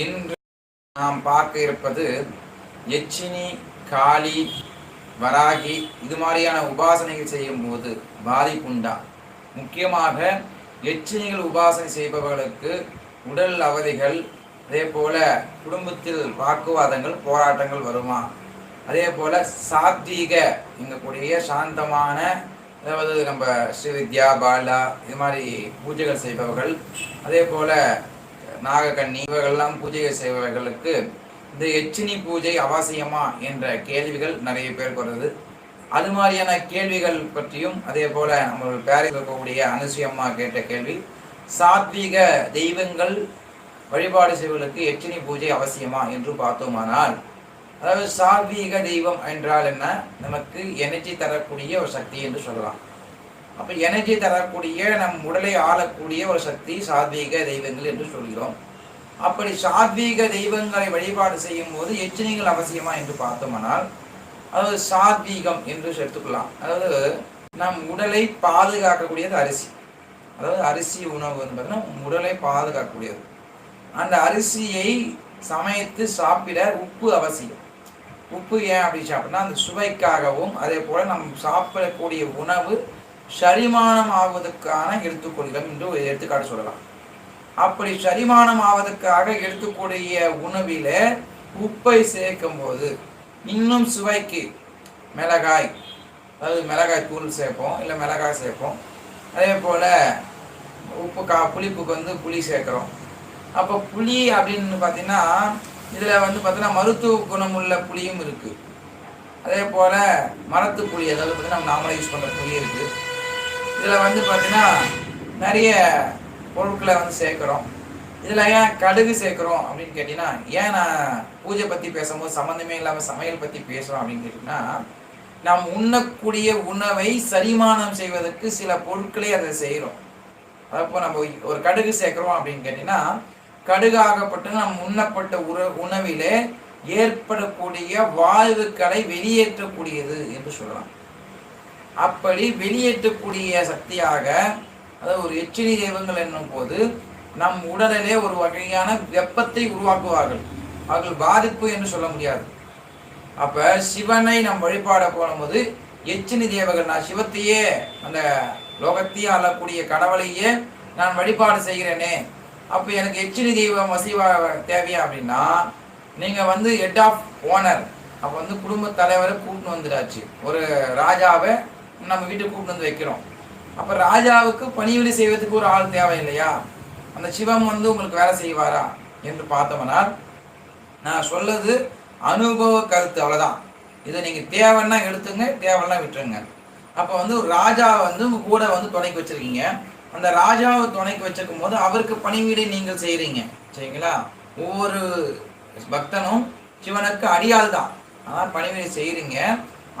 இன்று நாம் பார்க்க இருப்பது எச்சினி காளி வராகி இது மாதிரியான உபாசனைகள் செய்யும் போது பாதிப்புண்டா முக்கியமாக எச்சினிகள் உபாசனை செய்பவர்களுக்கு உடல் அவதிகள் அதே போல குடும்பத்தில் வாக்குவாதங்கள் போராட்டங்கள் வருமா? அதே போல சாத்வீக இங்கக்கூடிய சாந்தமான அதாவது நம்ம ஸ்ரீவித்யா பாலா இது மாதிரி பூஜைகள் செய்பவர்கள் அதே போல நாகக்கண்ணி இவர்கள்லாம் பூஜை செய்பவர்களுக்கு இந்த எச்சினி பூஜை அவசியமா என்ற கேள்விகள் நிறைய பேருக்கு வருது. அது மாதிரியான கேள்விகள் பற்றியும் அதே போல நம்ம பேரில் இருக்கக்கூடிய அனுசுயம்மா கேட்ட கேள்வி சாத்வீக தெய்வங்கள் வழிபாடு செய்வதற்கு எச்சினி பூஜை அவசியமா என்று பார்த்தோமானால் அதாவது சாத்வீக தெய்வம் என்றால் என்ன? நமக்கு எனர்ஜி தரக்கூடிய ஒரு சக்தி என்று சொல்லலாம். அப்போ எனர்ஜி தரக்கூடிய நம் உடலை ஆளக்கூடிய ஒரு சக்தி சாத்வீக தெய்வங்கள் என்று சொல்கிறோம். அப்படி சாத்வீக தெய்வங்களை வழிபாடு செய்யும் போது எச்சனைகள் அவசியமா என்று பார்த்தோமானால் அதாவது சாத்வீகம் என்று எடுத்துக்கலாம் அதாவது நம் உடலை பாதுகாக்கக்கூடியது அரிசி. அதாவது அரிசி உணவு பார்த்தீங்கன்னா உடலை பாதுகாக்கக்கூடியது. அந்த அரிசியை சமைத்து சாப்பிட உப்பு அவசியம். உப்பு ஏன் அப்படின்னு சாப்பிட்டா அந்த சுவைக்காகவும் அதே போல் நம் சாப்பிடக்கூடிய உணவு சரிமானம் ஆவதற்கான எடுத்துக்கொள்கிறோம் என்று ஒரு எடுத்துக்காட்டு சொல்லலாம். அப்படி சரிமானம் ஆவதற்காக எடுத்துக்கூடிய உணவில உப்பை சேர்க்கும் போது இன்னும் சுவைக்கு மிளகாய் அதாவது மிளகாய் தூள் சேர்ப்போம் இல்லை மிளகாய் சேர்ப்போம். அதே போல் உப்பு கா புளிப்புக்கு வந்து புளி சேர்க்குறோம். அப்போ புளி அப்படின்னு பார்த்தீங்கன்னா இதில் வந்து பார்த்தீங்கன்னா மருத்துவ குணமுள்ள புளியும் இருக்குது அதே போல் மரத்து புளி அதாவது பார்த்தீங்கன்னா நாமளே யூஸ் பண்ணுற புளி இருக்குது இதில் வந்து பார்த்தீங்கன்னா நிறைய பொருட்களை வந்து சேர்க்குறோம். இதில் ஏன் கடுகு சேர்க்குறோம் அப்படின்னு கேட்டிங்கன்னா ஏன் நான் பூஜை பற்றி பேசும்போது சம்மந்தமே இல்லாமல் சமையல் பற்றி பேசுகிறோம் அப்படின்னு கேட்டிங்கன்னா நாம் உண்ணக்கூடிய உணவை சரிமானம் செய்வதற்கு சில பொருட்களை அதை செய்கிறோம். அப்போ நம்ம ஒரு கடுகு சேர்க்குறோம் அப்படின்னு கேட்டிங்கன்னா கடுகாகப்பட்டு நம் உண்ணப்பட்ட உற உணவிலே ஏற்படக்கூடிய வாயுக்களை வெளியேற்றக்கூடியது என்று சொல்லலாம். அப்படி வெளியேற்றக்கூடிய சக்தியாக அதாவது ஒரு எச்சினி தெய்வங்கள் என்னும் போது நம் உடலிலே ஒரு வகையான வெப்பத்தை உருவாக்குவார்கள். அவர்கள் பாதிப்பு என்று சொல்ல முடியாது. அப்ப சிவனை நம் வழிபாட போகும்போது எச்சினி தேவர்கள் நான் சிவத்தையே அந்த லோகத்தையே ஆளக்கூடிய கடவுளையே நான் வழிபாடு செய்கிறேனே. அப்போ எனக்கு எச்சினி தெய்வம் வசிவா தேவையா அப்படின்னா நீங்க வந்து ஹெட் ஆஃப் ஓனர் அப்போ வந்து குடும்ப தலைவரை கூட்டின்னு வந்துடாச்சு ஒரு ராஜாவை நம்ம வீட்டுக்கு கூப்பிட்டு வந்து வைக்கிறோம். அப்போ ராஜாவுக்கு பணிவிடை செய்வதற்கு ஒரு ஆள் தேவை இல்லையா அந்த சிவம் வந்து உங்களுக்கு வேலை செய்வாரா? என்று பார்த்தவனால் நான் சொல்லது அனுபவ கருத்து அவ்வளோதான் இதை நீங்கள் தேவைன்னா எடுத்துங்க தேவைன்னா விட்டுருங்க. அப்போ வந்து ஒரு ராஜாவை வந்து உங்கள் கூட வந்து துணைக்கு வச்சுருக்கீங்க. அந்த ராஜாவை துணைக்கு வச்சிருக்கும் போது அவருக்கு பணிவீடை நீங்கள் செய்கிறீங்க சரிங்களா? ஒவ்வொரு பக்தனும் சிவனுக்கு அடியால் தான் ஆனால் பணிவீடு செய்கிறீங்க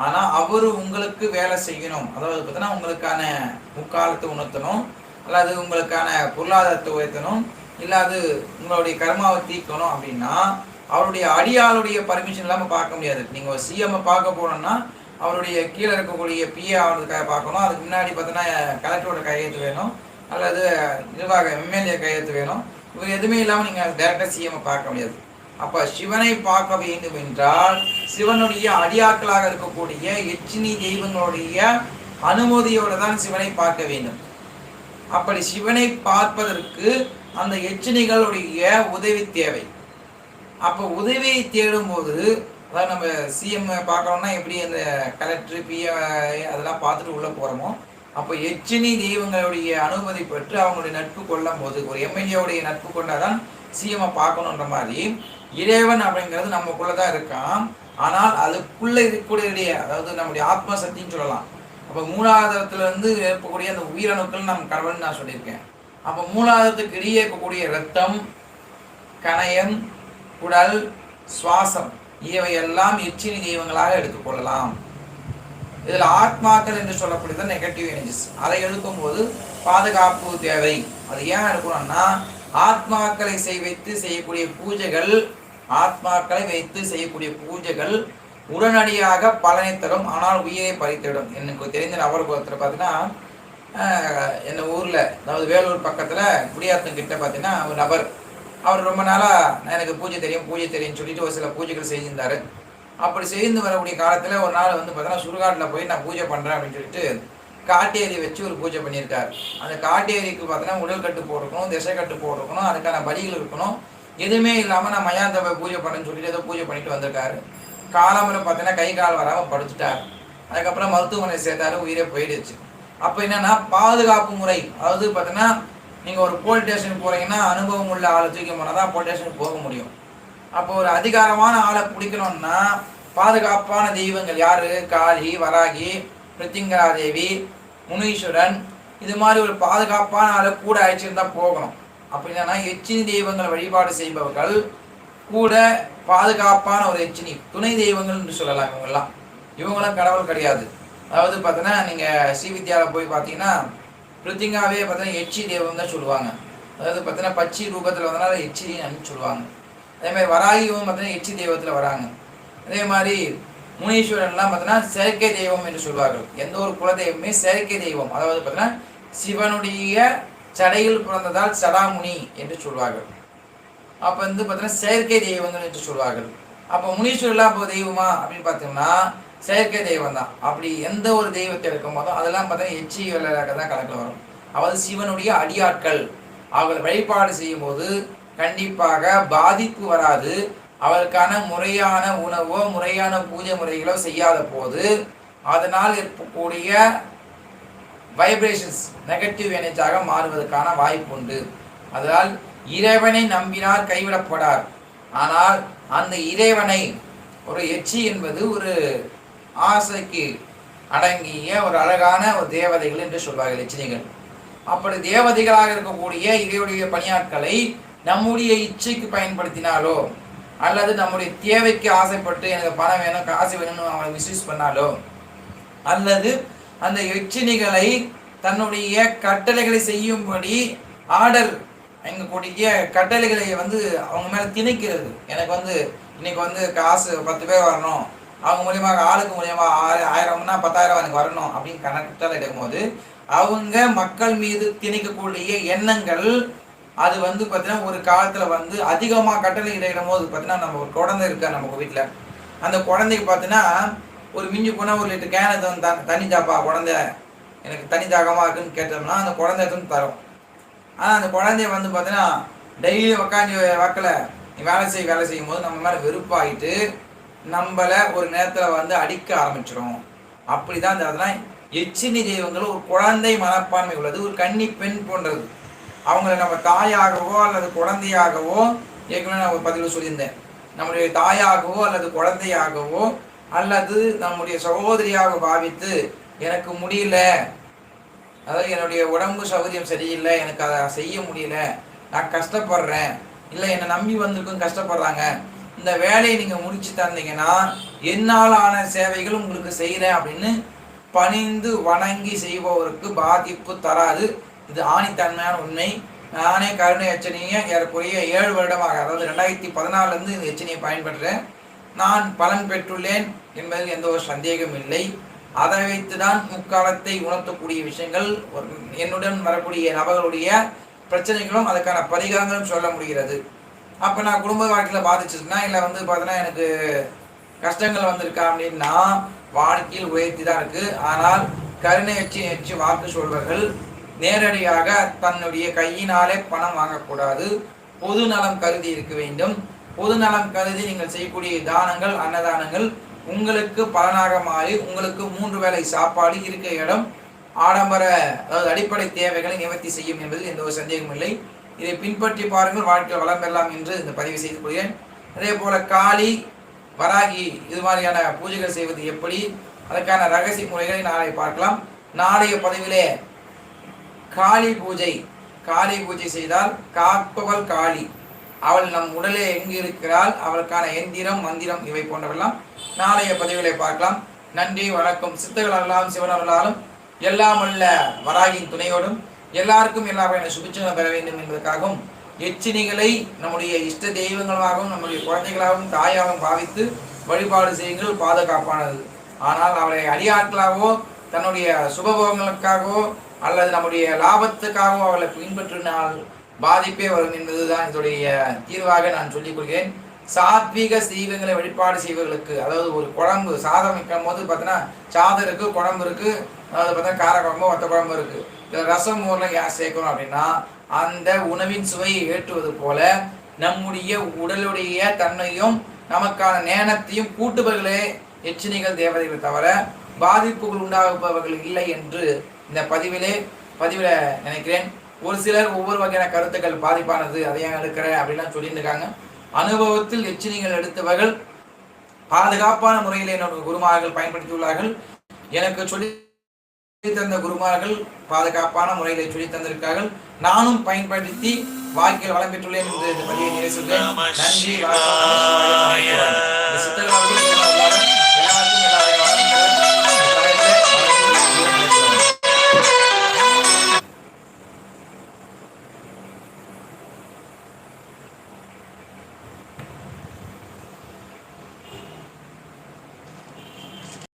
ஆனால் அவர் உங்களுக்கு வேலை செய்யணும். அதாவது பார்த்தீங்கன்னா உங்களுக்கான முக்காலத்தை உணர்த்தணும். அல்லது உங்களுக்கான பொருளாதாரத்தை உயர்த்தணும். இல்லை அது உங்களுடைய கர்மாவை தீர்க்கணும் அப்படின்னா அவருடைய அடியாளுடைய பர்மிஷன் இல்லாமல் பார்க்க முடியாது. நீங்கள் ஒரு சிஎம் பார்க்க போனோம்னா அவருடைய கீழே இருக்கக்கூடிய பிஏ ஆகிறதுக்காக பார்க்கணும். அதுக்கு முன்னாடி பார்த்தோன்னா கலெக்டரோட கையெழுத்து வேணும். அல்லது நிர்வாக எம்எல்ஏ கையெழுத்து வேணும். இவர் எதுவுமே இல்லாமல் நீங்கள் டேரெக்டாக சிஎம் பார்க்க முடியாது. அப்ப சிவனை பார்க்க வேண்டும் என்றால் சிவனுடைய அடியாக்களாக இருக்கக்கூடிய எச்சினி தெய்வங்களுடைய அனுமதியோடு தான் சிவனை பார்க்க வேண்டும். அப்படி சிவனை பார்ப்பதற்கு அந்த எச்சினிகளுடைய உதவி தேவை. அப்போ உதவியை தேடும்போது அதாவது நம்ம சிஎம் பார்க்கணும்னா எப்படி அந்த கலெக்டர் பிஏ அதெல்லாம் பார்த்துட்டு உள்ளே போகிறோமோ அப்போ எச்சினி தெய்வங்களுடைய அனுமதி பெற்று அவங்களுடைய நட்பு கொள்ளும் போது ஒரு எம்எல்ஏவுடைய நட்பு கொண்டாதான் சிஎம்ஐ பார்க்கணுன்ற மாதிரி இறைவன் அப்படிங்கிறது நமக்குள்ள தான் இருக்கான் ஆனால் அதுக்குள்ள இருக்கக்கூடிய அதாவது நம்முடைய ஆத்ம சக்தின்னு சொல்லலாம். அப்போ மூலாதாரத்துல இருந்து இருக்கக்கூடிய அந்த உயிரணுக்கள் நம் கடவுள்னு நான் சொல்லியிருக்கேன். அப்போ மூலாதாரத்துக்கு இடையே இருக்கக்கூடிய ரத்தம் கணையம் குடல் சுவாசம் இவையெல்லாம் எச்சினி தெய்வங்களாக எடுத்துக்கொள்ளலாம் இதில் ஆத்மாக்கள் என்று சொல்லக்கூடியது நெகட்டிவ் எனர்ஜிஸ் அதை எடுக்கும்போது பாதுகாப்பு தேவை. அது ஏன் எடுக்கணும்னா ஆத்மாக்களை செய் வைத்து செய்யக்கூடிய பூஜைகள் ஆத்மாக்களை வைத்து செய்யக்கூடிய பூஜைகள் உடனடியாக பலனை தரும் ஆனால் உயிரை பறித்திடும். எனக்கு தெரிந்த நபர் ஒருத்தர் பார்த்தீங்கன்னா ஆஹ், என்ன ஊரில் அதாவது வேலூர் பக்கத்தில் குடியாத்தம் கிட்ட பார்த்தீங்கன்னா ஒரு நபர். அவர் ரொம்ப நாளாக எனக்கு பூஜை தெரியும் பூஜை தெரியும்னு சொல்லிட்டு ஒரு சில பூஜைகள் செய்திருந்தாரு அப்படி செய்து வரக்கூடிய காலத்தில் ஒரு நாள் வந்து பார்த்தோன்னா சுடுகாட்டில் போய் நான் பூஜை பண்ணுறேன் அப்படின்னு சொல்லிட்டு காட்டேரி வச்சு ஒரு பூஜை பண்ணியிருக்கார். அந்த காட்டேரிக்கு பார்த்தோன்னா உடல் கட்டு போட்டிருக்கணும் திசை கட்டு போட்டிருக்கணும் அதுக்கான பலிகள் இருக்கணும். எதுவுமே இல்லாமல் நான் மயாந்த போய் பூஜை பண்ணேன்னு சொல்லிட்டு ஏதோ பூஜை பண்ணிட்டு வந்திருக்காரு. காலம்பரம் பார்த்தீங்கன்னா கை கால் வராமல் படுத்துட்டார். அதுக்கப்புறம் மருத்துவமனை சேர்த்தாரு உயிரே போயிடுச்சு. அப்போ என்னன்னா பாதுகாப்பு முறை. அதாவது பார்த்தீங்கன்னா நீங்கள் ஒரு போலீஸ் ஸ்டேஷன் போறீங்கன்னா அனுபவம் உள்ள ஆளை தூக்கி போனால் தான் போலீஸ் ஸ்டேஷன் போக முடியும். அப்போ ஒரு அதிகாரமான ஆளை பிடிக்கணும்னா பாதுகாப்பான தெய்வங்கள் யாரு? காளி வராகி பிரித்திங்கரா தேவி முனீஸ்வரன். இது மாதிரி ஒரு பாதுகாப்பான ஆளை கூட அழைச்சிருந்தா போகணும். அப்படி என்னன்னா எச்சினி தெய்வங்களை வழிபாடு செய்பவர்கள் கூட பாதுகாப்பான ஒரு எச்சினி துணை தெய்வங்கள் என்று சொல்லலாம் இவங்கெல்லாம். இவங்களாம் கடவுள் கிடையாது. அதாவது பார்த்தீங்கன்னா நீங்கள் ஸ்ரீவித்யாவில் போய் பார்த்தீங்கன்னா பிரித்திங்காவே பார்த்தீங்கன்னா எச்சி தெய்வம் தான் சொல்லுவாங்க. அதாவது பார்த்தீங்கன்னா பச்சி ரூபத்தில் வந்தனால எச்சின்னு சொல்லுவாங்க. அதே மாதிரி வராகியும் பார்த்தீங்கன்னா எச்சி தெய்வத்தில் வராங்க. அதே மாதிரி முனீஸ்வரன்லாம் பார்த்தீங்கன்னா செயற்கை தெய்வம் என்று சொல்வார்கள். எந்த ஒரு குலதெய்வமே செயற்கை தெய்வம். அதாவது பார்த்தீங்கன்னா சிவனுடைய சடையில் பிறந்ததால் சடாமுனி என்று சொல்வார்கள். அப்போ வந்து பார்த்தீங்கன்னா செயற்கை தெய்வங்கள் என்று சொல்வார்கள். அப்போ முனீஸ்வரெல்லாம் இப்போ தெய்வமா அப்படின்னு பார்த்தீங்கன்னா செயற்கை தெய்வம் தான். அப்படி எந்த ஒரு தெய்வத்தை இருக்கும் போதும் அதெல்லாம் பார்த்தீங்கன்னா எச்சி வெள்ளராக தான் கணக்கில் வரும். அதாவது சிவனுடைய அடியாட்கள். அவர்கள் வழிபாடு செய்யும் போது கண்டிப்பாக பாதிப்பு வராது. அவருக்கான முறையான உணவோ முறையான பூஜை முறைகளோ செய்யாத போது அதனால் இருக்கக்கூடிய வைப்ரேஷன்ஸ் நெகட்டிவ் எனர்ஜியாக மாறுவதற்கான வாய்ப்பு உண்டு. அதனால் இறைவனை நம்பினார் கைவிடப்படார் ஆனால் அந்த இறைவனை ஒரு எச்சி என்பது ஒரு ஆசைக்கு அடங்கிய ஒரு அழகான ஒரு தேவதைகள் என்று சொல்வார்கள் எச்சினிகள். அப்படி தேவதைகளாக இருக்கக்கூடிய இறைவனுடைய பணியாட்களை நம்முடைய இச்சைக்கு பயன்படுத்தினாலோ அல்லது நம்முடைய தேவைக்கு ஆசைப்பட்டு எனக்கு பணம் வேணும் காசு வேணும்னு அவங்களை மிஸ்யூஸ் பண்ணாலோ அல்லது அந்த எச்சினிகளை தன்னுடைய கட்டளைகளை செய்யும்படி ஆர்டர் எங்கக்கூடிய கட்டளைகளை வந்து அவங்க மேலே திணிக்கிறது. எனக்கு வந்து இன்னைக்கு வந்து காசு பத்து பேர் வரணும். அவங்க மூலியமாக ஆளுக்கு மூலியமாக ஆயிரம் ஆயிரம்னா பத்தாயிரம் எனக்கு வரணும் அப்படின்னு கணக்கிட்டால் எடுக்கும்போது அவங்க மக்கள் மீது திணிக்கக்கூடிய எண்ணங்கள் அது வந்து பார்த்தீங்கன்னா ஒரு காலத்தில் வந்து அதிகமாக கட்டளை இடையிடும் போது பார்த்தீங்கன்னா நம்ம ஒரு குழந்தை இருக்கா நம்ம வீட்டில் அந்த குழந்தைக்கு பார்த்தீங்கன்னா ஒரு மிஞ்சி போனால் ஒரு லிட்டர் கேனை த தண்ணி தாப்பா குழந்தை. எனக்கு தனி தாகமாக இருக்குன்னு கேட்டோம்னா அந்த குழந்தை எடுத்துன்னு தரும். ஆனால் அந்த குழந்தைய வந்து பார்த்தீங்கன்னா டெய்லி உக்காந்து வாக்கில். நீ வேலை செய்ய வேலை செய்யும் போது நம்ம மேலே வெறுப்பாகிட்டு நம்மளை ஒரு நேரத்தில் வந்து அடிக்க ஆரம்பிச்சிடும் அப்படி தான் இந்த அதெல்லாம் எச்சினி தெய்வங்கள் ஒரு குழந்தை மனப்பான்மை உள்ளது ஒரு கன்னி பெண் போன்றது. அவங்கள நம்ம தாயாகவோ அல்லது குழந்தையாகவோ ஏற்கனவே நான் ஒரு பதிவில் சொல்லியிருந்தேன். நம்முடைய தாயாகவோ அல்லது குழந்தையாகவோ அல்லது நம்முடைய சகோதரியாக பாவித்து எனக்கு முடியல. அதாவது என்னுடைய உடம்பு சௌகரியம் சரியில்லை. எனக்கு அதை செய்ய முடியல. நான் கஷ்டப்படுறேன். இல்லை என்னை நம்பி வந்திருக்கும் கஷ்டப்படுறாங்க. இந்த வேலையை நீங்கள் முடிச்சு தந்தீங்கன்னா என்னால் ஆன சேவைகள் உங்களுக்கு செய்கிறேன் அப்படின்னு பணிந்து வணங்கி செய்பவருக்கு பாதிப்பு தராது. இது ஆணித்தன்மையான உண்மை. நானே கருணை எச்சனையை ஏறக்குறைய ஏழு வருடமாக அதாவது ரெண்டாயிரத்தி பதினாலிருந்து இந்த எச்சனையை பயன்படுறேன் நான் பலன் பெற்றுள்ளேன் என்பதில் எந்த ஒரு சந்தேகம் இல்லை. அதை வைத்து தான் முக்காலத்தை உணர்த்தக்கூடிய விஷயங்கள் என்னுடன் வரக்கூடிய நபர்களுடைய பிரச்சனைகளும் அதுக்கான பரிகாரங்களும் சொல்ல முடிகிறது. அப்போ நான் குடும்ப வாழ்க்கையில் பாதிச்சிருக்கேன் இல்லை வந்து பார்த்தீங்கன்னா எனக்கு கஷ்டங்கள் வந்திருக்கா அப்படின்னா வாழ்க்கையில் உயர்த்தி தான் இருக்கு. ஆனால் கருணை வச்சு வச்சு வாக்கு சொல்வர்கள் நேரடியாக தன்னுடைய கையினாலே பணம் வாங்கக்கூடாது. பொது நலம் கருதி இருக்க வேண்டும். பொது நலம் கருதி நீங்கள் செய்யக்கூடிய தானங்கள் அன்னதானங்கள் உங்களுக்கு பலனாக மாறி உங்களுக்கு மூன்று வேளை சாப்பாடு இருக்க இடம் ஆடம்பர அதாவது அடிப்படை தேவைகளை நிவர்த்தி செய்யும் என்பதில் எந்த ஒரு சந்தேகமும் இல்லை. இதை பின்பற்றி பாருங்கள் வாழ்க்கையில் வளம் பெறலாம் என்று இந்த பதிவு செய்து கொள்கிறேன். அதே போல காளி வராகி இது மாதிரியான பூஜைகள் செய்வது எப்படி? அதற்கான ரகசிய முறைகளை நாளை பார்க்கலாம். நாளைய பதிவிலே காளி பூஜை காளி பூஜை செய்தால் காப்பவள் காளி. அவள் நம் உடலே எங்கு இருக்கிறாள்? அவளுக்கான எந்திரம் மந்திரம் இவை போன்றவெல்லாம் நாளைய பதிவுகளை பார்க்கலாம். நன்றி வணக்கம். சித்தர்களாலும் சிவனர்களாலும் எல்லாம் உள்ள வராகின் துணையோடும் எல்லாருக்கும் எல்லா வகையான சுபிச்சனம் பெற வேண்டும் என்பதற்காகவும் எச்சினிகளை நம்முடைய இஷ்ட தெய்வங்களாகவும் நம்முடைய குழந்தைகளாகவும் தாயாகவும் பாவித்து வழிபாடு செய்யுங்கள். பாதுகாப்பானது. ஆனால் அவரை அடியாட்களாகவோ தன்னுடைய சுபபோகங்களுக்காகவோ அல்லது நம்முடைய லாபத்துக்காகவோ அவளை பின்பற்றினால் பாதிப்பே வரும் என்பதுதான் இதோடைய தீர்வாக நான் சொல்லிக் கொள்கிறேன். சாத்வீக சீவங்களை வழிபாடு செய்வர்களுக்கு அதாவது ஒரு குழம்பு சாதம் வைக்கும் போது பார்த்தீங்கன்னா சாதம் இருக்கு குழம்பு இருக்கு அதாவது பார்த்தீங்கன்னா கார குழம்பு வத்த குழம்பு இருக்கு. இதுல ரசம் ஊரில் ஏன் சேர்க்கணும் அப்படின்னா அந்த உணவின் சுவையை ஏற்றுவது போல நம்முடைய உடலுடைய தன்மையும் நமக்கான நேனத்தையும் கூட்டுபவர்களே எச்சினிகள் தேவதைகள் தவிர பாதிப்புகள் உண்டாகுபவர்கள் இல்லை என்று இந்த பதிவிலே பதிவில் நினைக்கிறேன். ஒரு சிலர் ஒவ்வொரு வகையான கருத்துக்கள் பாதிப்பானது அதை ஏன் எடுக்கிற? அப்படின்லாம் சொல்லியிருக்காங்க அனுபவத்தில் எச்சினிகள் எடுத்தவர்கள் பாதுகாப்பான முறையில் என்னோட குருமார்கள் பயன்படுத்தியுள்ளார்கள். எனக்கு சொல்லி தந்த குருமார்கள் பாதுகாப்பான முறையில் சொல்லி தந்திருக்கார்கள் நானும் பயன்படுத்தி வாழ்க்கையில் வளம் பெற்றுள்ளேன் என்று இந்த பதிவை நிறைவு நன்றி